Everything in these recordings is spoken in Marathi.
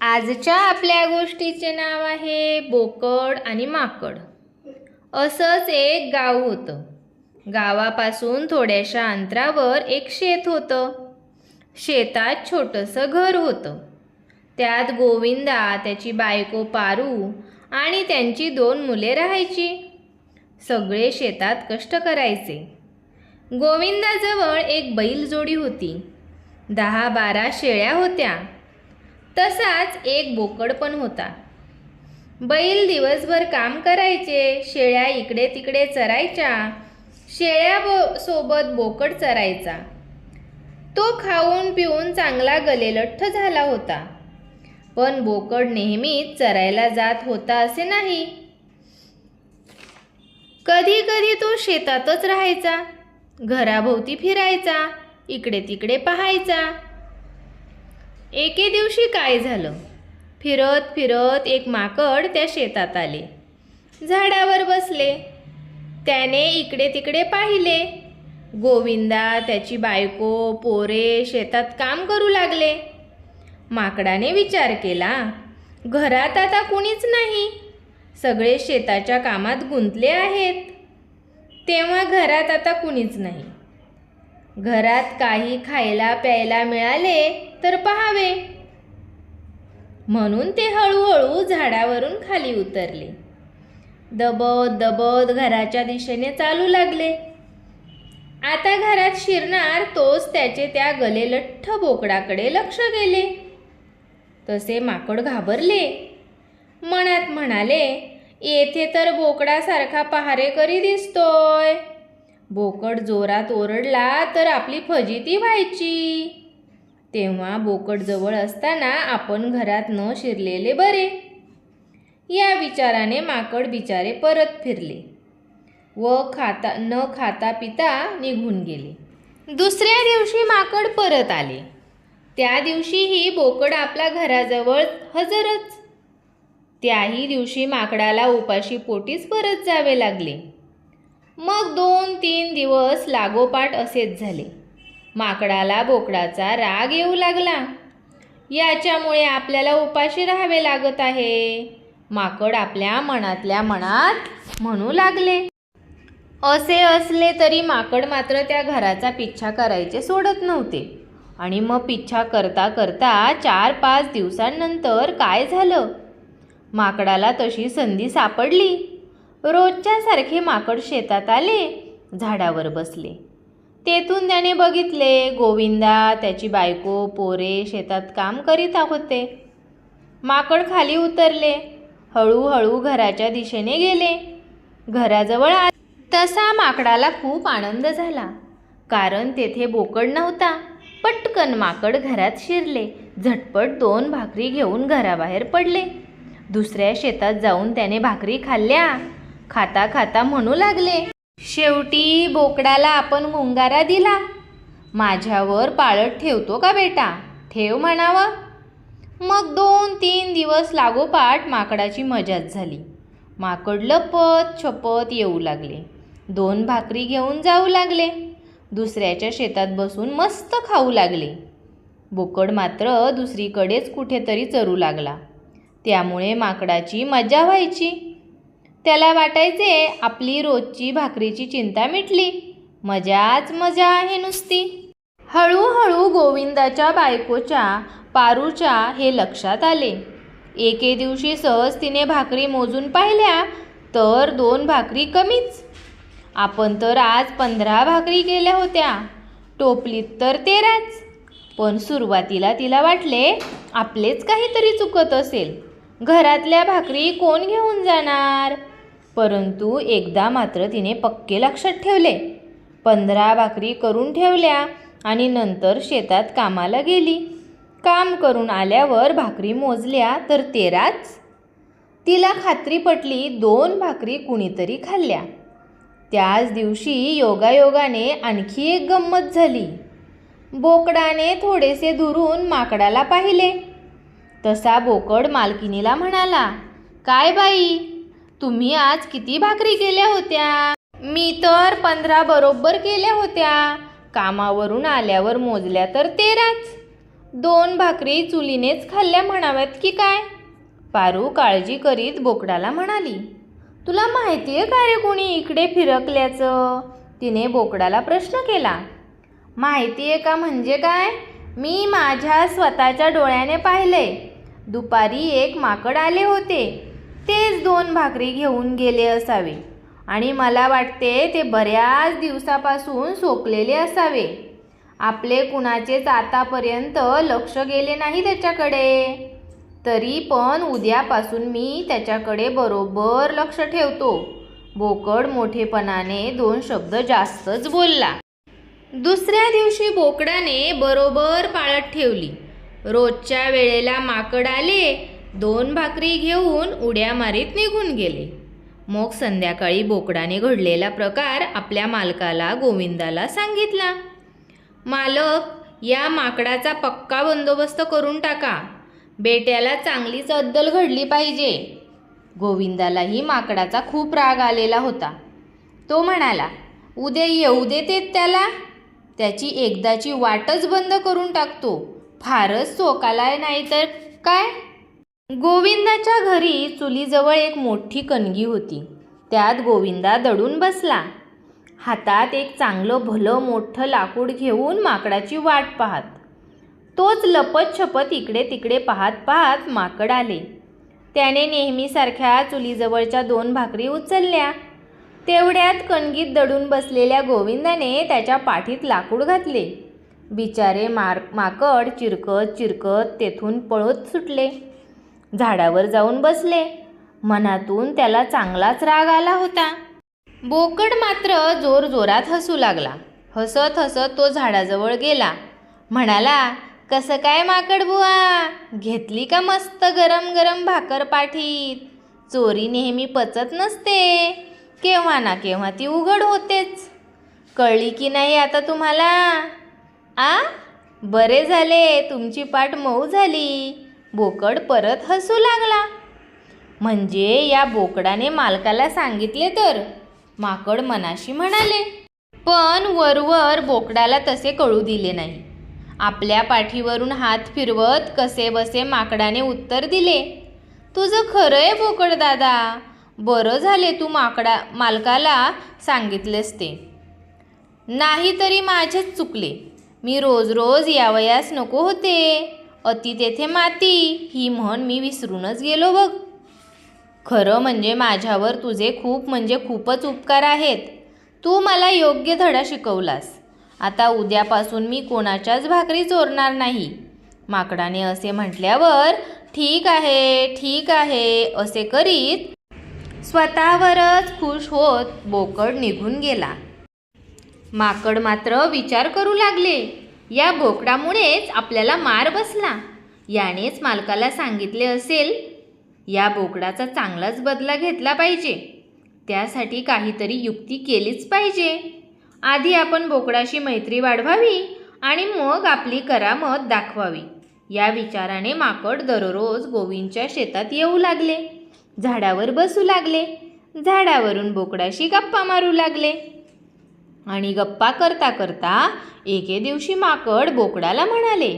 आजच्या आपल्या गोष्टीचे नाव आहे बोकड आणि माकड. असंच एक गाव होतं. गावापासून थोड्याशा अंतरावर एक शेत होतं. शेतात छोटंसं घर होतं. त्यात गोविंदा त्याची बायको पारू आणि त्यांची दोन मुले राहायची. सगळे शेतात कष्ट करायचे. गोविंदाजवळ एक बैलजोडी होती. दहा बारा शेळ्या होत्या. तसाच एक बोकड पण होता. बैल दिवसभर काम करायचे शेळ्या इकडे तिकडे चरायच्या शेळ्या बो सोबत बोकड चरायचा. तो खाऊन पिऊन चांगला गलेलठ्ठ झाला होता. पण बोकड नेहमीच चरायला जात होता असे नाही. कधी कधी तो शेतातच राहायचा घराभोवती फिरायचा इकडे तिकडे पाहायचा एके दिवशी काय झालं? फिरत फिरत एक माकड त्या शेतात आले. झाडावर बसले. त्याने इकडे तिकडे पाहिले. गोविंदा त्याची बायको पोरे शेतात काम करू लागले. माकडाने विचार केला घरात आता कुणीच नाही. सगळे शेताच्या कामात गुंतले आहेत. तेव्हा घरात आता कुणीच नाही. घरात काही खायला प्यायला मिळाले तर पहावे. म्हणून ते हळूहळू झाडावरून खाली उतरले. दबत दबत घराच्या दिशेने चालू लागले. आता घरात शिरणार तोच त्याचे त्या गलेलठ्ठ बोकडाकडे लक्ष गेले. तसे माकड घाबरले. मनात म्हणाले येथे तर बोकडासारखा पहारेकरी दिसतोय. बोकड जोरात ओरडला तर आपली फजिती व्हायची. तेव्हा बोकड जवळ असताना आपण घरात न शिरलेले बरे. या विचाराने माकड बिचारे परत फिरले व खाता न खाता पिता निघून गेले. दुसऱ्या दिवशी माकड परत आले. त्या दिवशीही बोकड आपल्या घराजवळ हजरच. त्याही दिवशी माकडाला उपाशी पोटीच परत जावे लागले. मग दोन तीन दिवस लागोपाठ असेच झाले. माकडाला बोकडाचा राग येऊ लागला. याच्यामुळे आपल्याला उपाशी राहावे लागत आहे. माकड आपल्या मनातल्या मनात म्हणू लागले. असे असले तरी माकड मात्र त्या घराचा पिच्छा करायचे सोडत नव्हते. आणि मग पिच्छा करता करता चार पाच दिवसांनंतर काय झालं? माकडाला तशी संधी सापडली. रोजच्या सारखे माकड शेतात आले झाडावर बसले. तेथून त्याने बघितले गोविंदा त्याची बायको पोरे शेतात काम करीत होते. माकड खाली उतरले हळूहळू घराच्या दिशेने गेले. घराजवळ आ तसा माकडाला खूप आनंद झाला कारण तेथे बोकड नव्हता. पटकन माकड घरात शिरले झटपट दोन भाकरी घेऊन घराबाहेर पडले. दुसऱ्या शेतात जाऊन त्याने भाकरी खाल्ल्या. खाता खाता म्हणू लागले. शेवटी बोकडाला आपण मुंगारा दिला. माझ्यावर पाळत ठेवतो का बेटा? ठेव म्हणावं. मग दोन तीन दिवस लागोपाठ माकडाची मजाच झाली. माकड लपत छपत येऊ लागले. दोन भाकरी घेऊन जाऊ लागले. दुसऱ्याच्या शेतात बसून मस्त खाऊ लागले. बोकड मात्र दुसरीकडेच कुठेतरी चरू लागला. त्यामुळे माकडाची मजा व्हायची. त्याला वाटायचे आपली रोजची भाकरीची चिंता मिटली. मजाच मजा आहे नुसती. हळूहळू गोविंदाच्या बायकोच्या पारूच्या हे लक्षात आले. एके दिवशी सहज तिने भाकरी मोजून पाहिल्या तर दोन भाकरी कमीच. आपण तर आज पंधरा भाकरी केल्या होत्या. टोपलीत तर तेराच. पण सुरुवातीला तिला वाटले आपलेच काहीतरी चुकत असेल. घरातल्या भाकरी कोण घेऊन जाणार? परंतु एकदा मात्र तिने पक्के लक्षात ठेवले. पंधरा भाकरी करून ठेवल्या आणि नंतर शेतात कामाला गेली. काम करून आल्यावर भाकरी मोजल्या तर तेराच. तिला खात्री पटली दोन भाकरी कुणीतरी खाल्ल्या. त्याच दिवशी योगायोगाने आणखी एक गंमत झाली. बोकडाने थोडेसे दुरून माकडाला पाहिले. तसा बोकड मालकिनीला म्हणाला काय बाई तुम्ही आज किती भाकरी केल्या होत्या? मी तर पंधरा बरोबर केल्या होत्या. कामावरून आल्यावर मोजल्या तर तेराच. दोन भाकरी चुलीनेच खाल्ल्या म्हणाव्यात की काय? पारू काळजी करीत बोकडाला म्हणाली तुला माहिती आहे का रे कोणी इकडे फिरकल्याचं? तिने बोकडाला प्रश्न केला माहिती आहे का म्हणजे काय? मी माझ्या स्वतःच्या डोळ्याने पाहिले दुपारी एक माकड आले होते. तेच दोन भाकरी घेऊन गेले असावे. आणि मला वाटते ते बऱ्याच दिवसापासून सोकलेले असावे. आपले कुणाचेच आतापर्यंत लक्ष गेले नाही त्याच्याकडे. तरी पण उद्यापासून मी त्याच्याकडे बरोबर लक्ष ठेवतो. बोकड मोठेपणाने दोन शब्द जास्तच बोलला. दुसऱ्या दिवशी बोकडाने बरोबर पाळत ठेवली. रोजच्या वेळेला माकड आले दोन भाकरी घेऊन उड्या मारीत निघून गेले. मग संध्याकाळी बोकडाने घडलेला प्रकार आपल्या मालकाला गोविंदाला सांगितला. मालक या माकडाचा पक्का बंदोबस्त करून टाका. बेट्याला चांगलीच अद्दल घडली पाहिजे. गोविंदालाही माकडाचा खूप राग आलेला होता. तो म्हणाला उद्या येऊ देतेत त्याला? त्याची एकदाची वाटच बंद करून टाकतो. फारच चोकालाय नाही तर काय? गोविंदाच्या घरी चुलीजवळ एक मोठी कणगी होती. त्यात गोविंदा दडून बसला. हातात एक चांगलं भलं मोठं लाकूड घेऊन माकडाची वाट पाहत. तोच लपत छपत इकडे तिकडे पाहत पाहत माकड आले. त्याने नेहमीसारख्या चुलीजवळच्या दोन भाकरी उचलल्या. तेवढ्यात कणगीत दडून बसलेल्या गोविंदाने त्याच्या पाठीत लाकूड घातले. बिचारे मार माकड चिरकत चिरकत तेथून पळत सुटले. झाडावर जाऊन बसले. मनातून त्याला चांगलाच राग आला होता. बोकड मात्र जोर जोरात हसू लागला. हसत हसत तो झाडाजवळ गेला. म्हणाला कसं काय माकड बुवा? घेतली का मस्त गरम गरम भाकर पाठीत? चोरी नेहमी पचत नसते. केव्हा ना केव्हा ती उघड होतेच. कळली की नाही आता तुम्हाला? आ? बरे झाले तुमची पाठ मऊ झाली. बोकड परत हसू लागला. म्हणजे या बोकडाने मालकाला सांगितले तर? माकड मनाशी म्हणाले पण वरवर बोकडाला तसे कळू दिले नाही. आपल्या पाठीवरून हात फिरवत कसे बसे माकडाने उत्तर दिले तुझं खरं आहे बोकड दादा. बरं झाले तू माकडा मालकाला सांगितलेस ते. नाही तरी माझेच चुकले. मी रोज रोज यावयास नको होते. अति तेथे माती ही म्हण मी विसरूनच गेलो बघ. खरं म्हणजे माझ्यावर तुझे खूप म्हणजे खूपच उपकार आहेत. तू मला योग्य धडा शिकवलास. आता उद्यापासून मी कोणाच्याच भाकरी चोरणार नाही. माकडाने असे म्हटल्यावर ठीक आहे ठीक आहे असे करीत स्वतःवरच खुश होत बोकड निघून गेला. माकड मात्र विचार करू लागले. या बोकडामुळेच आपल्याला मार बसला. यानेच मालकाला सांगितले असेल या बोकडाचा चांगलाच बदला घेतला पाहिजे. त्यासाठी काहीतरी युक्ती केलीच पाहिजे. आधी आपण बोकडाशी मैत्री वाढवावी आणि मग आपली करामत दाखवावी. या विचाराने माकड दररोज गोविंदच्या शेतात येऊ लागले. झाडावर बसू लागले. झाडावरून बोकडाशी गप्पा मारू लागले. आणि गप्पा करता करता एके दिवशी माकड बोकडाला म्हणाले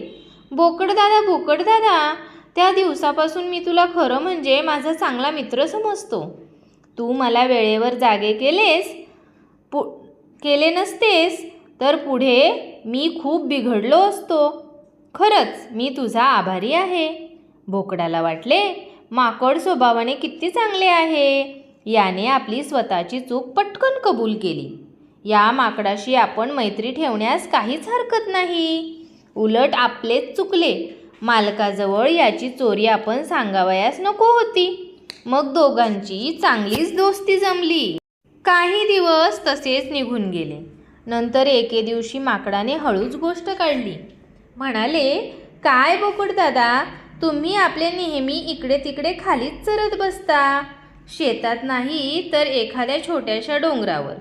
बोकड दादा बोकड दादा त्या दिवसापासून मी तुला खरं म्हणजे माझा चांगला मित्र समजतो. तू मला वेळेवर जागे केलेस पु केले नसतेस तर पुढे मी खूप बिघडलो असतो. खरंच मी तुझा आभारी आहे. बोकडाला वाटले माकड स्वभावाने किती चांगले आहे. याने आपली स्वतःची चूक पटकन कबूल केली. या माकडाशी आपण मैत्री ठेवण्यास काहीच हरकत नाही. उलट आपलेच चुकले. मालकाजवळ याची चोरी आपण सांगावयास नको होती. मग दोघांची चांगलीच दोस्ती जमली. काही दिवस तसेच निघून गेले. नंतर एके दिवशी माकडाने हळूच गोष्ट काढली. म्हणाले काय बोकड दादा तुम्ही आपले नेहमी इकडे तिकडे खालीच चरत बसता. शेतात नाही तर एखाद्या छोट्याशा डोंगरावर.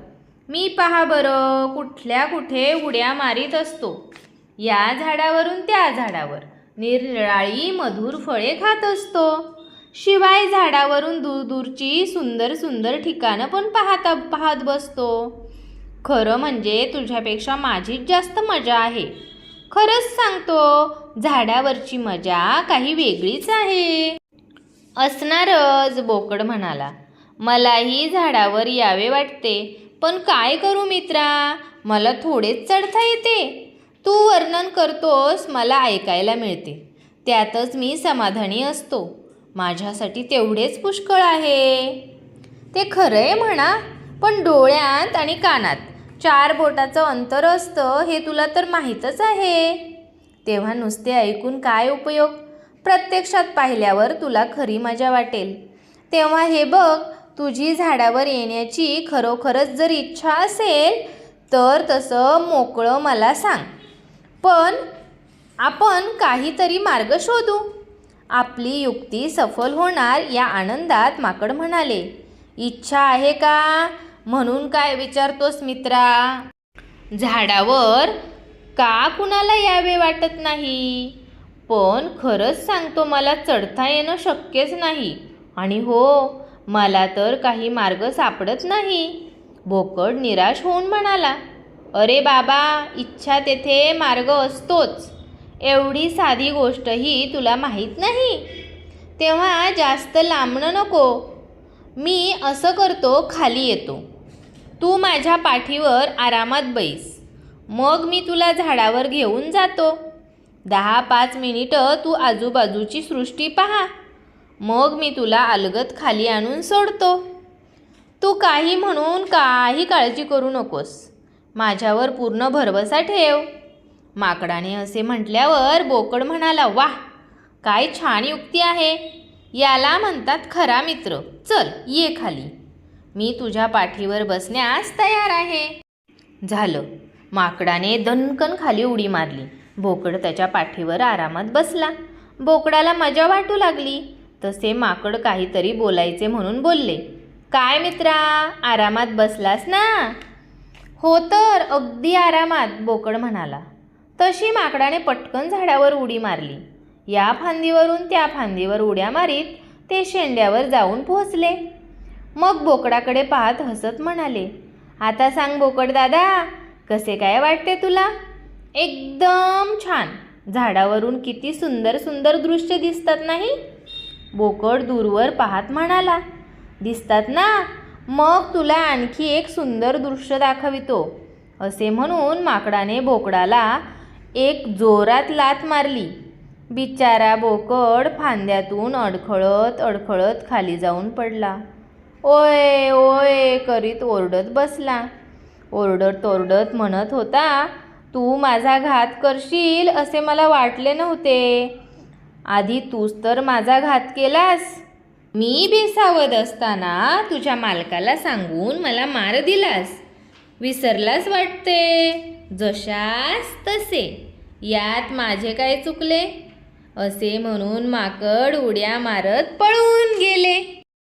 मी पहा बरं कुठल्या कुठे उड्या मारीत असतो. या झाडावरून त्या झाडावर निरनिराळी मधुर फळे खात असतो. शिवाय झाडावरून दूरदूरची सुंदर सुंदर ठिकाणं पण पाहता पाहत बसतो. खरं म्हणजे तुझ्यापेक्षा माझीच जास्त मजा आहे. खरंच सांगतो झाडावरची मजा काही वेगळीच आहे. असणारच बोकड म्हणाला. मलाही झाडावर यावे वाटते. पण काय करू मित्रा? मला थोडेच चढता येते. तू वर्णन करतोस मला ऐकायला मिळते. त्यातच मी समाधानी असतो. माझ्यासाठी तेवढेच पुष्कळ आहे. ते खरंय म्हणा पण डोळ्यात आणि कानात चार बोटाचं अंतर असतं हे तुला तर माहीतच आहे. तेव्हा नुसते ऐकून काय उपयोग? प्रत्यक्षात पाहिल्यावर तुला खरी मजा वाटेल. तेव्हा हे बघ तुझी झाडावर येण्याची खरोखरच जर इच्छा असेल तर तसं मोकळं मला सांग. पण आपण काहीतरी मार्ग शोधू. आपली युक्ती सफल होणार या आनंदात माकड म्हणाले. इच्छा आहे का? म्हणून काय विचारतोस मित्रा? झाडावर का कुणाला यावे वाटत नाही? पण खरंच सांगतो मला चढता येणं शक्यच नाही. आणि हो मला तर काही मार्ग सापडत नाही. भोकड निराश होऊन म्हणाला अरे बाबा इच्छा तेथे मार्ग असतोच. एवढी साधी गोष्टही तुला माहीत नाही. तेव्हा जास्त लांबणं नको. मी असं करतो खाली येतो. तू माझ्या पाठीवर आरामात बैस. मग मी तुला झाडावर घेऊन जातो. दहा पाच मिनिटं तू आजूबाजूची सृष्टी पहा. मग मी तुला अलगत खाली आणून सोडतो. तू काही म्हणून काही काळजी करू नकोस. माझ्यावर पूर्ण भरवसा ठेव. माकडाने असे म्हटल्यावर बोकड म्हणाला वाह काय छान युक्ती आहे. याला म्हणतात खरा मित्र. चल ये खाली. मी तुझ्या पाठीवर बसण्यास तयार आहे. झालं. माकडाने दणकन खाली उडी मारली. बोकड त्याच्या पाठीवर आरामात बसला. बोकडाला मजा वाटू लागली. तसे माकड काहीतरी बोलायचे म्हणून बोलले. काय मित्रा आरामात बसलास ना? हो तर अगदी आरामात बोकड म्हणाला. तशी माकडाने पटकन झाडावर उडी मारली. या फांदीवरून त्या फांदीवर उड्या मारीत ते शेंड्यावर जाऊन पोहोचले. मग बोकडाकडे पाहत हसत म्हणाले आता सांग बोकड दादा कसे काय वाटते तुला? एकदम छान. झाडावरून किती सुंदर सुंदर दृश्य दिसतात नाही? बोकड दूरवर पाहत म्हणाला दिसतात ना मग तुला आणखी एक सुंदर दृश्य दाखवितो. असे म्हणून माकडाने बोकडाला एक जोरात लाथ मारली. बिचारा बोकड फांद्यातून अडखळत अडखळत खाली जाऊन पडला. ओय ओय करीत ओरडत बसला. ओरडत ओरडत म्हणत होता तू माझा घात करशील असे मला वाटले नव्हते. आधी तूच तर माझा घात केलास. मी बेसावत असताना तुझ्या मालकाला सांगून मला मार दिलास. विसरलास वाटते? जशास तसे. यात माझे काय चुकले? असे म्हणून माकड उड्या मारत पळून गेले.